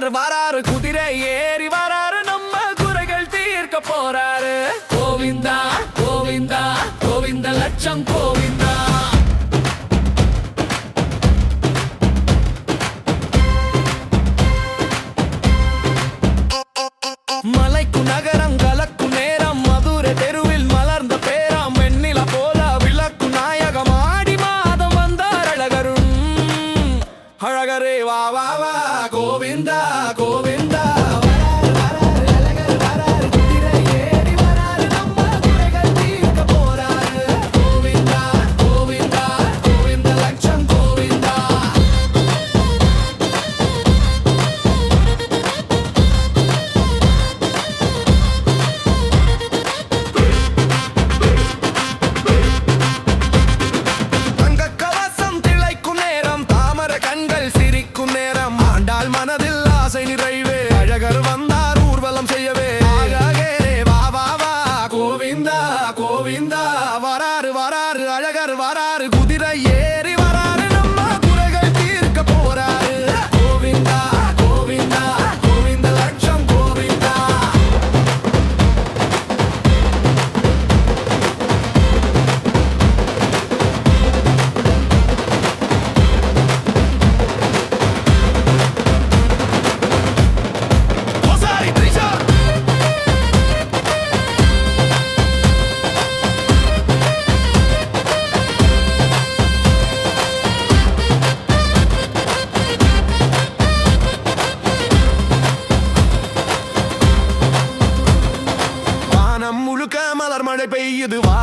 வராரு வராரு குதிரை ஏறி வராரு நம்ம குறைகள் தீர்க்க போறாரு. கோவிந்தா கோவிந்தா கோவிந்த லட்சம்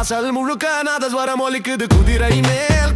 வாசல் முழுக்க நாதஸ்வரம் ஒலிக்குது குதிரை மேல்.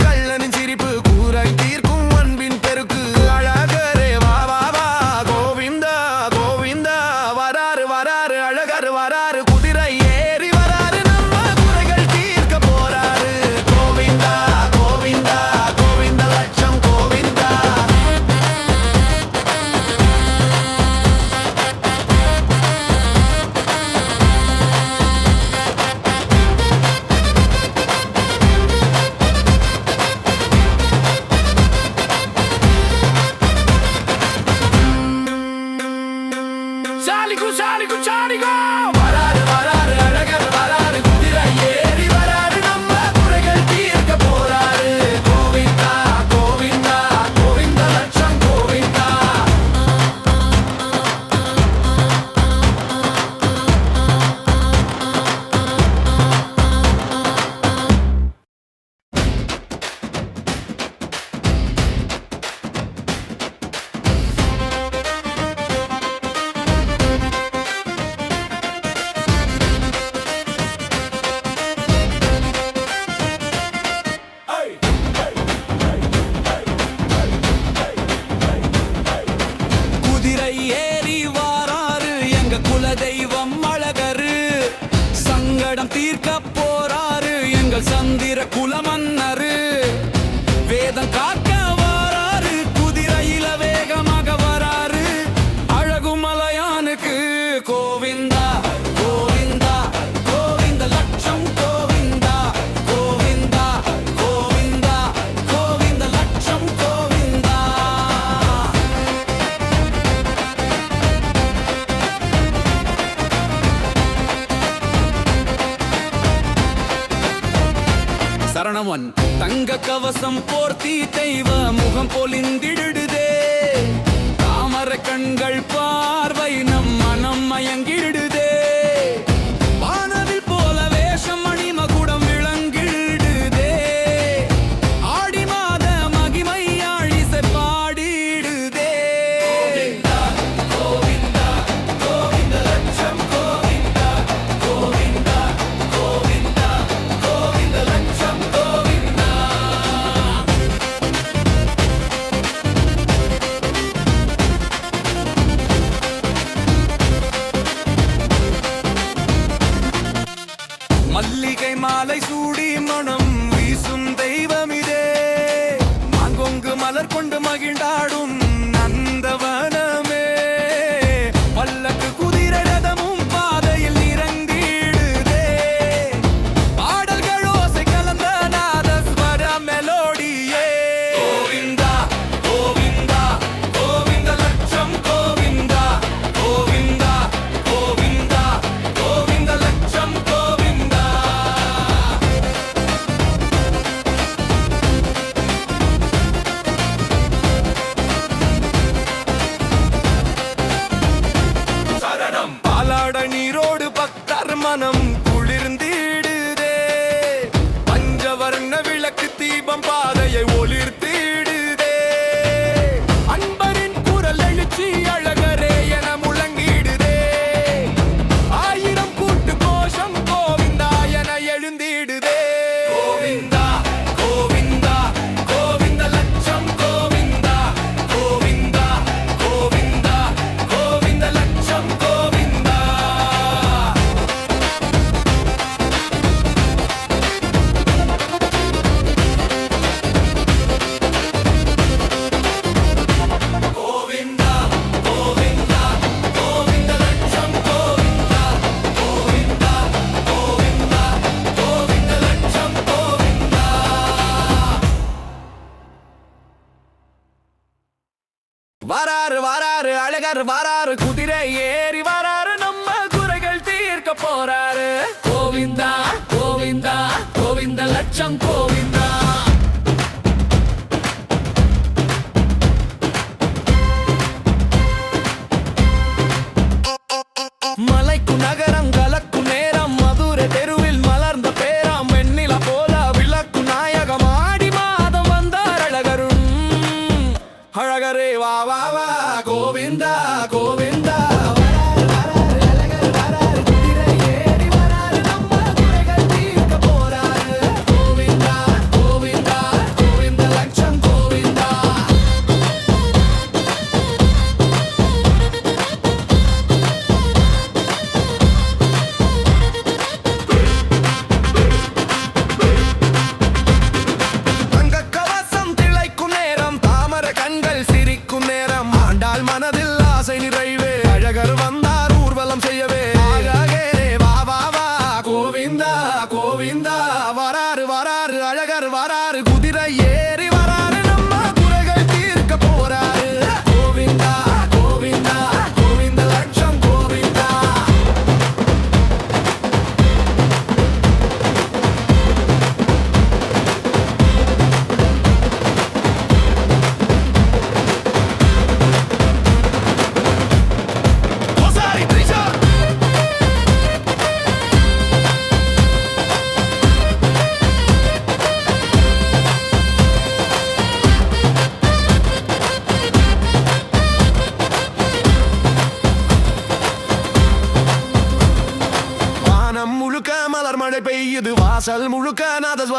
வாராரு குதிரை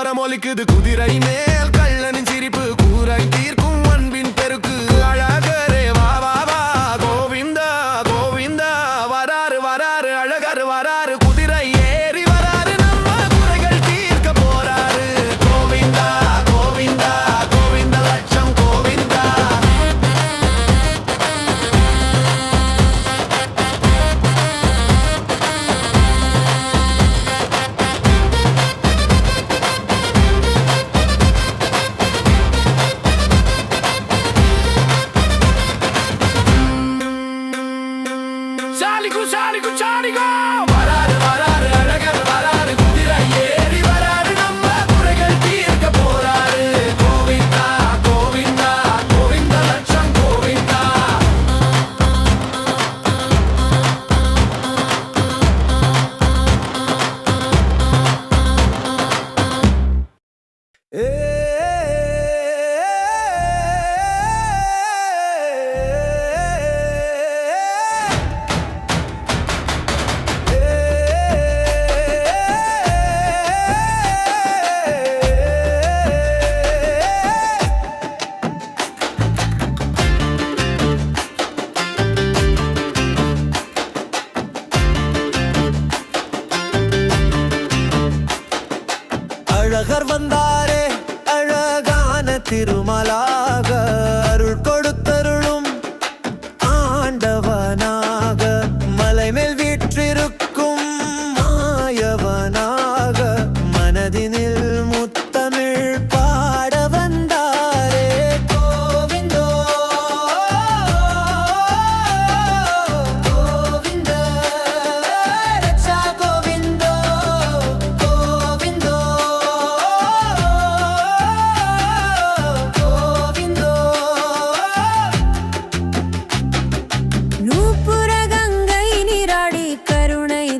நாதஸ்வரம் ஒலிக்குது குதிரை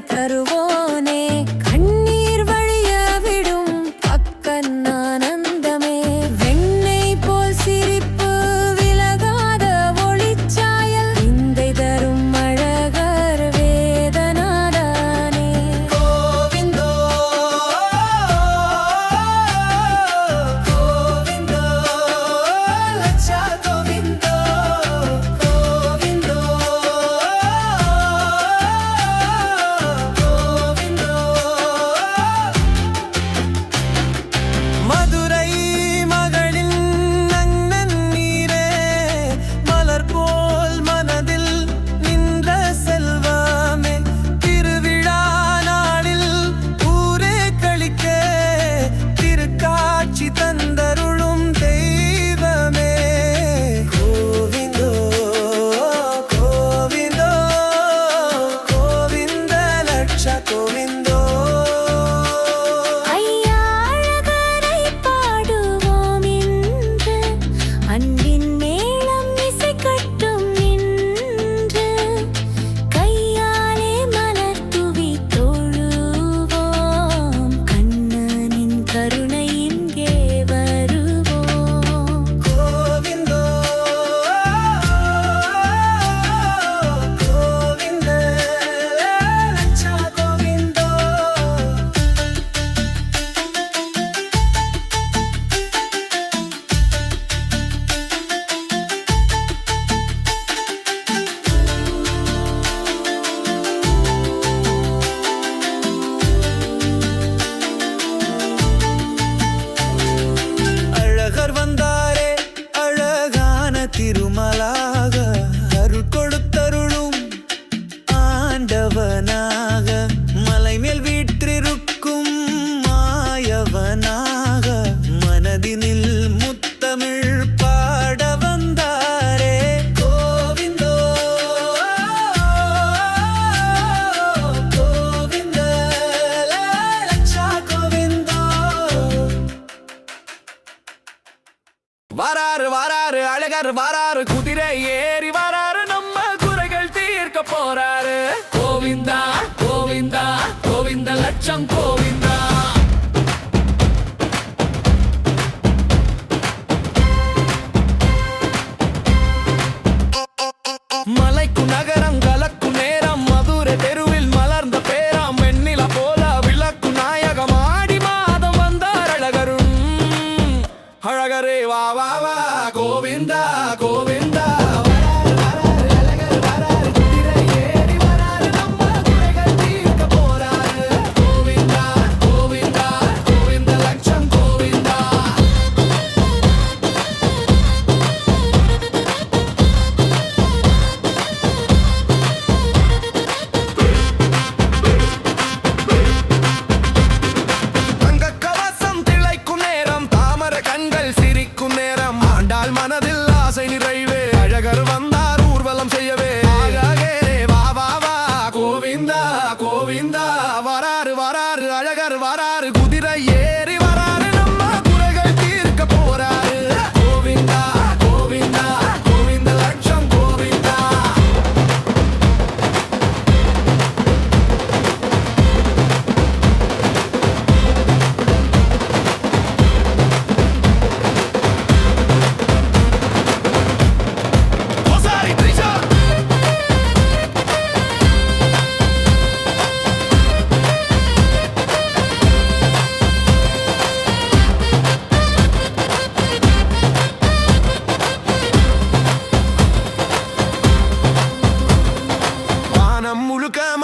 better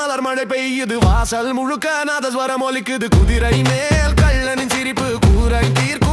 மலர் மழை பெய்யுது. வாசல் முழுக்க நாதஸ்வரம் ஒலிக்குது. குதிரை மேல் கள்ளனின் சிரிப்பு கூரை தீர்க்கும்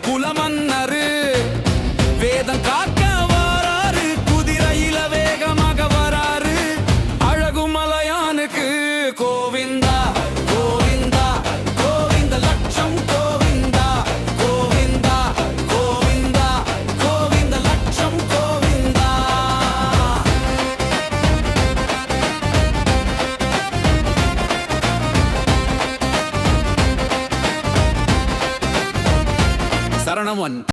kulamannar